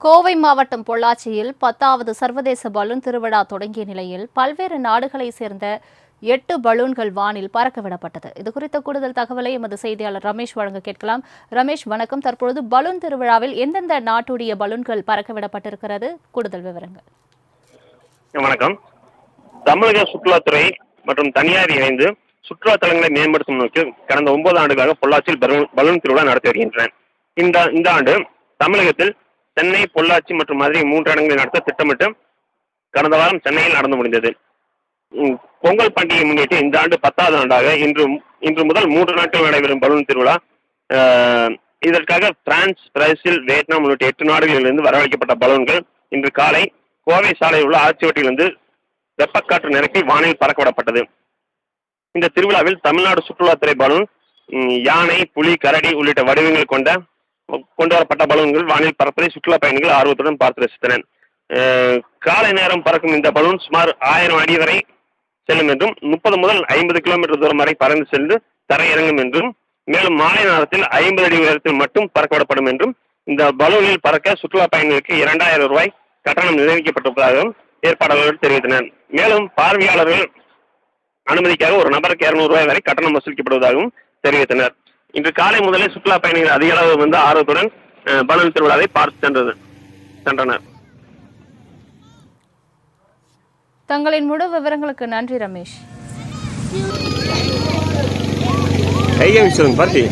கோவை மாவட்டம் பொள்ளாச்சியில் பத்தாவது சர்வதேச பலூன் திருவிழா தொடங்கிய நிலையில் பல்வேறு நாடுகளைச் சேர்ந்த எட்டு பலூன்கள் வானில் பறக்க விடப்பட்டது இது குறித்த கூடுதல் தகவலை எமது செய்தியாளர் ரமேஷ் வழங்க கேட்கலாம். ரமேஷ் வணக்கம். தற்பொழுது பலூன் திருவிழாவில் எந்தெந்த நாட்டுடைய பலூன்கள் பறக்க விடப்பட்டிருக்கிறது கூடுதல் விவரங்கள். வணக்கம். தமிழக சுற்றுலாத்துறை மற்றும் தனியார் இணைந்து சுற்றுலா தலங்களை மேம்படுத்தும் நோக்கில் கடந்த ஒன்பது ஆண்டுகளாக பொள்ளாச்சியில் பலூன் பலூன் திருவிழா நடத்தி வருகின்றன. இந்த இந்த ஆண்டு தமிழகத்தில் சென்னை பொள்ளாச்சி மற்றும் மதுரை மூன்று இடங்களில் நடத்த திட்டமிட்டு கடந்த வாரம் சென்னையில் நடந்து முடிந்தது. பொங்கல் பண்டிகையை முன்னிட்டு இந்த ஆண்டு பத்தாவது ஆண்டாக இன்று இன்று முதல் மூன்று நாட்கள் நடைபெறும் பலூன் திருவிழா. இதற்காக பிரான்ஸ் பிரேசில் வியட்நாம் உள்ளிட்ட எட்டு நாடுகளிலிருந்து வரவழைக்கப்பட்ட பலூன்கள் இன்று காலை கோவை சாலையில் உள்ள ஆட்சிவட்டியிலிருந்து வெப்பக்காற்று நிரப்பி வானில் பறக்கவிடப்பட்டது. இந்த திருவிழாவில் தமிழ்நாடு சுற்றுலாத்துறை பலூன் யானை புலி கரடி உள்ளிட்ட வடிவங்கள் கொண்ட கொண்டு வரப்பட்ட பலூன்கள் வானில் பறப்பதை சுற்றுலா பயணிகள் ஆர்வத்துடன் பார்த்து ரசித்தனர். காலை நேரம் பறக்கும் இந்த பலூன் சுமார் ஆயிரம் அடி வரை செல்லும் என்றும் முப்பது முதல் ஐம்பது கிலோமீட்டர் தூரம் வரை பறந்து சென்று தரையிறங்கும் என்றும் மேலும் மாலை நேரத்தில் ஐம்பது அடி உயரத்தில் மட்டும் பறக்கவிடப்படும் என்றும் இந்த பலூனில் பறக்க சுற்றுலா பயணிகளுக்கு இரண்டாயிரம் ரூபாய் கட்டணம் நிர்ணயிக்கப்பட்டிருப்பதாகவும் ஏற்பாட்டாளர்கள் தெரிவித்தனர். மேலும் பார்வையாளர்கள் அனுமதிக்காக ஒரு நபருக்கு இருநூறு ரூபாய் வரை கட்டணம் வசூலிக்கப்படுவதாகவும் தெரிவித்தனர். இன்று காலை முதலே சுற்றுலா பயணிகள் அதிக அளவு வந்து ஆர்வத்துடன் பலூன் திருவிழாவை பார்த்து சென்றது சென்றனர். தங்களின் முழு விவரங்களுக்கு நன்றி ரமேஷ். கையை சொல்லுங்க பார்த்தி